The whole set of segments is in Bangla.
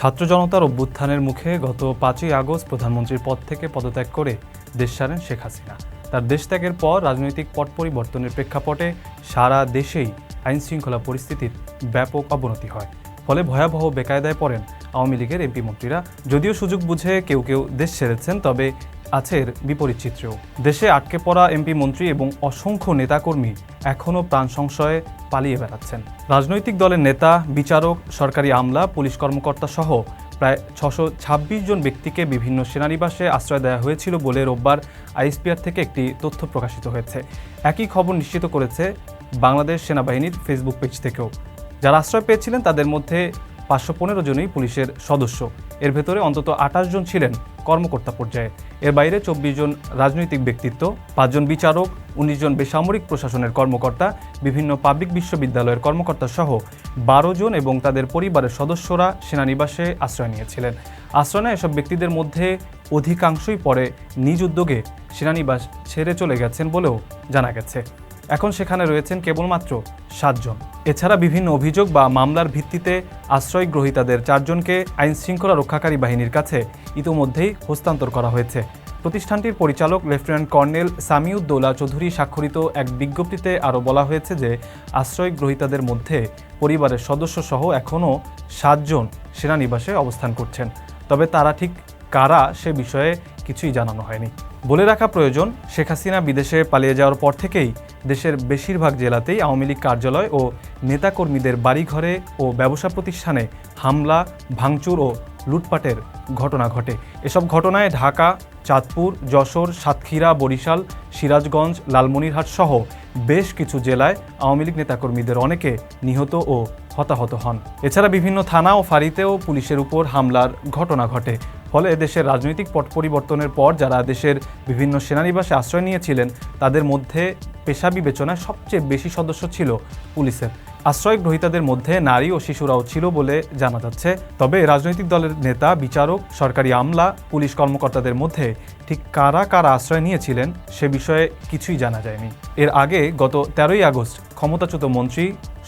ছাত্র জনতার অভ্যুত্থানের মুখে গত পাঁচই আগস্ট প্রধানমন্ত্রীর পদ থেকে পদত্যাগ করে দেশ সারেন শেখ হাসিনা। তার দেশত্যাগের পর রাজনৈতিক পট পরিবর্তনের প্রেক্ষাপটে সারা দেশেই আইনশৃঙ্খলা পরিস্থিতির ব্যাপক অবনতি হয়। ফলে ভয়াবহ বেকায়দায় পড়েন আওয়ামী লীগের এমপি মন্ত্রীরা। যদিও সুযোগ বুঝে কেউ কেউ দেশ ছেড়েছেন, তবে আছে এর বিপরীত চিত্রেও। দেশে আটকে পড়া এমপি মন্ত্রী এবং অসংখ্য নেতাকর্মী এখনও প্রাণ সংশয়ে পালিয়ে বেড়াচ্ছেন। রাজনৈতিক দলের নেতা, বিচারক, সরকারি আমলা, পুলিশ কর্মকর্তা সহ প্রায় ছশো ছাব্বিশ জন ব্যক্তিকে বিভিন্ন সেনানিবাসে আশ্রয় দেওয়া হয়েছিল বলে রোববার আইএসপিআর থেকে একটি তথ্য প্রকাশিত হয়েছে। একই খবর নিশ্চিত করেছে বাংলাদেশ সেনাবাহিনীর ফেসবুক পেজ থেকেও। যারা আশ্রয় পেয়েছিলেন তাদের মধ্যে পাঁচশো পনেরো জনই পুলিশের সদস্য। এর ভেতরে অন্তত আঠাশ জন ছিলেন কর্মকর্তা পর্যায়ে। এর বাইরে চব্বিশ জন রাজনৈতিক ব্যক্তিত্ব পাঁচজন বিচারক, উনিশ জন বেসামরিক প্রশাসনের কর্মকর্তা, বিভিন্ন পাবলিক বিশ্ববিদ্যালয়ের কর্মকর্তা সহ বারো জন এবং তাদের পরিবারের সদস্যরা সেনানিবাসে আশ্রয় নিয়েছিলেন। আশ্রয় নেয় এসব ব্যক্তিদের মধ্যে অধিকাংশই পরে নিজ উদ্যোগে সেনানিবাস ছেড়ে চলে গেছেন বলেও জানা গেছে। এখন সেখানে রয়েছেন কেবলমাত্র সাতজন। এছাড়া বিভিন্ন অভিযোগ বা মামলার ভিত্তিতে আশ্রয় গ্রহীতাদের চারজনকে আইন শৃঙ্খলা রক্ষাকারী বাহিনীর কাছে ইতোমধ্যেই হস্তান্তর করা হয়েছে। প্রতিষ্ঠানটির পরিচালক লেফটেন্যান্ট কর্নেল সামিউদ্দৌলা চৌধুরী স্বাক্ষরিত এক বিজ্ঞপ্তিতে আরও বলা হয়েছে যে আশ্রয় গ্রহীতাদের মধ্যে পরিবারের সদস্য সহ এখনও সাতজন সেনানিবাসে অবস্থান করছেন। তবে তারা ঠিক কারা সে বিষয়ে কিছুই জানানো হয়নি। বলে রাখা প্রয়োজন, শেখ হাসিনা বিদেশে পালিয়ে যাওয়ার পর থেকেই দেশের বেশিরভাগ জেলাতেই আওয়ামী লীগ কার্যালয় ও নেতাকর্মীদের বাড়িঘরে ও ব্যবসা প্রতিষ্ঠানে হামলা, ভাঙচুর ও লুটপাটের ঘটনা ঘটে। এসব ঘটনায় ঢাকা, চাঁদপুর, যশোর, সাতক্ষীরা, বরিশাল, সিরাজগঞ্জ, লালমনিরহাট সহ বেশ কিছু জেলায় আওয়ামী লীগ নেতাকর্মীদের অনেকে নিহত ও হতাহত হন। এছাড়া বিভিন্ন থানা ও ফাঁড়িতেও পুলিশের উপর হামলার ঘটনা ঘটে। ফলে দেশের রাজনৈতিক পট পরিবর্তনের পর যারা দেশের বিভিন্ন সেনানিবাসে আশ্রয় নিয়েছিলেন, তাদের মধ্যে পেশা বিবেচনায় সবচেয়ে বেশি সদস্য ছিল পুলিশের। আশ্রয় গ্রহীতাদের মধ্যে নারী ও শিশুরাও ছিল বলে জানা যাচ্ছে। তবে রাজনৈতিক দলের নেতা, বিচারক, সরকারি আমলা, পুলিশ কর্মকর্তাদের মধ্যে ঠিক কারা কারা আশ্রয় নিয়েছিলেন সে বিষয়ে কিছুই জানা যায়নি। এর আগে গত তেরোই আগস্ট ক্ষমতাচ্যুত মন্ত্রী,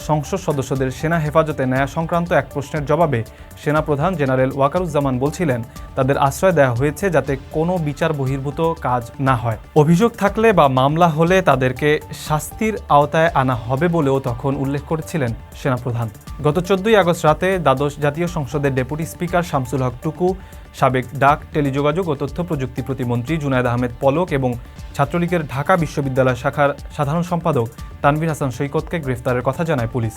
সংসদ সদস্যদের সেনা হেফাজতে নেয়া সংক্রান্ত এক প্রশ্নের জবাবে সেনাপ্রধান জেনারেল ওয়াকারুজ্জামান বলছিলেন, তাদের আশ্রয় দেওয়া হয়েছে যাতে কোনো বিচার বহির্ভূত কাজ না হয়। অভিযোগ থাকলে বা মামলা হলে তাদেরকে শাস্তির আওতায় আনা হবে বলেও তখন উল্লেখ করেছিলেন সেনাপ্রধান। গত চোদ্দই আগস্ট রাতে দ্বাদশ জাতীয় সংসদের ডেপুটি স্পিকার শামসুল হক টুকু সাবেক ডাক, টেলিযোগাযোগ ও তথ্য প্রযুক্তি প্রতিমন্ত্রী জুনায়দ আহমেদ পলক এবং ছাত্রলীগের ঢাকা বিশ্ববিদ্যালয় শাখার সাধারণ সম্পাদক তানভীর হাসান সৈকতকে গ্রেফতারের কথা জানায় পুলিশ।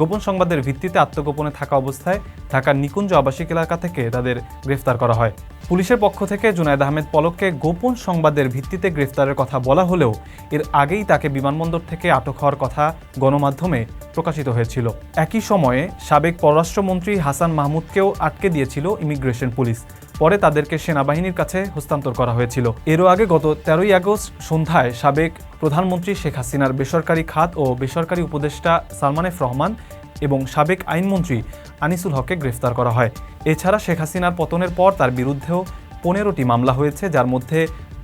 গোপন সংবাদের ভিত্তিতে আত্মগোপনে থাকা অবস্থায় ঢাকার নিকুঞ্জ আবাসিক এলাকা থেকে তাদের গ্রেফতার করা হয়। পুলিশের পক্ষ থেকে জুনায়দ আহমেদ পলককে গোপন সংবাদের ভিত্তিতে গ্রেফতারের কথা বলা হলেও এর আগেই তাকে বিমানবন্দর থেকে আটক হওয়ার কথা গণমাধ্যমে প্রকাশিত হয়েছিল। একই সময়ে সাবেক পররাষ্ট্রমন্ত্রী হাসান মাহমুদকেও আটকে দিয়েছিল ইমিগ্রেশন পুলিশ। পরে তাদেরকে সেনাবাহিনীর কাছে হস্তান্তর করা হয়েছিল। এরও আগে গত তেরোই আগস্ট সন্ধ্যায় সাবেক প্রধানমন্ত্রী শেখ হাসিনার বেসরকারি খাত ও বেসরকারি উপদেষ্টা সালমান এফ রহমান এবং সাবেক আইনমন্ত্রী আনিসুল হককে গ্রেফতার করা হয়। এছাড়া শেখ হাসিনার পতনের পর তার বিরুদ্ধেও পনেরোটি মামলা হয়েছে, যার মধ্যে